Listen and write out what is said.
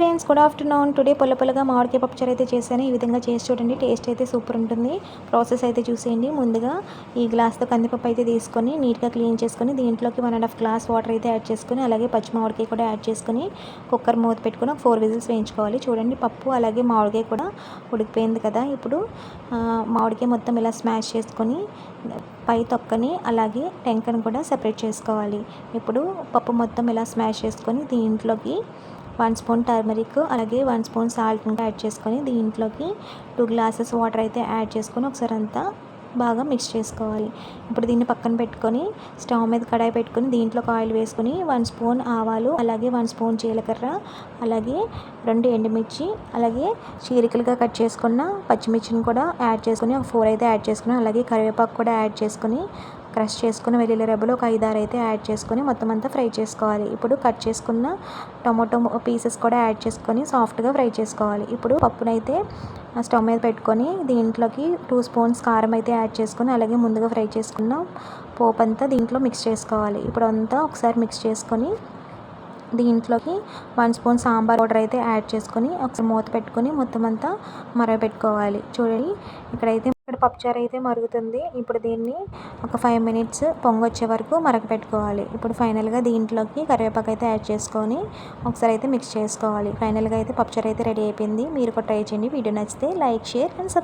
Friends good afternoon today పొల్ల పొల్లగా మామిడికాయ పప్పుచారు అయితే చేశాను. ఈ విధంగా చేసి చూడండి టేస్ట్ అయితే సూపర్ ఉంటుంది. ప్రాసెస్ అయితే చూసేయండి. ముందుగా ఈ గ్లాస్తో కందిపప్పు అయితే తీసుకొని నీట్గా క్లీన్ చేసుకొని దీంట్లోకి one and half glass water అయితే యాడ్ చేసుకొని అలాగే పచ్చి మామిడికాయ కూడా యాడ్ చేసుకొని కుక్కర్ మూత పెట్టుకుని ఒక ఫోర్ విజిల్స్ వేయించుకోవాలి. చూడండి పప్పు అలాగే మామిడికాయ కూడా ఉడికిపోయింది కదా. ఇప్పుడు మామిడికాయ మొత్తం ఇలా స్మాష్ చేసుకొని పై తొక్కని అలాగే టెంకని కూడా సెపరేట్ చేసుకోవాలి. ఇప్పుడు పప్పు మొత్తం ఇలా స్మాష్ చేసుకొని దీంట్లోకి వన్ స్పూన్ టర్మరిక్ అలాగే వన్ స్పూన్ సాల్ట్ ఇంకా యాడ్ చేసుకొని దీంట్లోకి టూ గ్లాసెస్ వాటర్ అయితే యాడ్ చేసుకొని ఒకసారి అంతా బాగా మిక్స్ చేసుకోవాలి. ఇప్పుడు దీన్ని పక్కన పెట్టుకొని స్టవ్ మీద కడాయి పెట్టుకొని దీంట్లో ఆయిల్ వేసుకొని వన్ స్పూన్ ఆవాలు అలాగే వన్ స్పూన్ జీలకర్ర అలాగే రెండు ఎండుమిర్చి అలాగే చీరికలుగా కట్ చేసుకున్న పచ్చిమిర్చిని కూడా యాడ్ చేసుకొని ఒక ఫోర్ అయితే యాడ్ చేసుకుని అలాగే కరివేపాకు కూడా యాడ్ చేసుకొని క్రష్ చేసుకుని వెల్లుల్లి రెబ్బలు ఒక ఐదారు అయితే యాడ్ చేసుకొని మొత్తం అంతా ఫ్రై చేసుకోవాలి. ఇప్పుడు కట్ చేసుకున్న టొమాటో పీసెస్ కూడా యాడ్ చేసుకొని సాఫ్ట్గా ఫ్రై చేసుకోవాలి. ఇప్పుడు పప్పునైతే స్టవ్ మీద పెట్టుకొని దీంట్లోకి టూ స్పూన్స్ కారం అయితే యాడ్ చేసుకొని అలాగే ముందుగా ఫ్రై చేసుకున్న పోపు అంతా దీంట్లో మిక్స్ చేసుకోవాలి. ఇప్పుడు అంతా ఒకసారి మిక్స్ చేసుకొని దీంట్లోకి వన్ స్పూన్ సాంబార్ పౌడర్ అయితే యాడ్ చేసుకొని ఒకసారి మూత పెట్టుకొని మొత్తం అంతా మరగపెట్టుకోవాలి. చూడండి ఇక్కడైతే ఇక్కడ పప్పుచారు అయితే మరుగుతుంది. ఇప్పుడు దీన్ని ఒక ఫైవ్ మినిట్స్ పొంగొచ్చే వరకు మరగపెట్టుకోవాలి. ఇప్పుడు ఫైనల్గా దీంట్లోకి కరివేపాకు అయితే యాడ్ చేసుకొని ఒకసారి అయితే మిక్స్ చేసుకోవాలి. ఫైనల్గా అయితే పప్పుచారు అయితే రెడీ అయిపోయింది. మీరు కూడా ట్రై చేయండి. వీడియో నచ్చితే లైక్ షేర్ అండ్ సబ్స్క్రైబ్.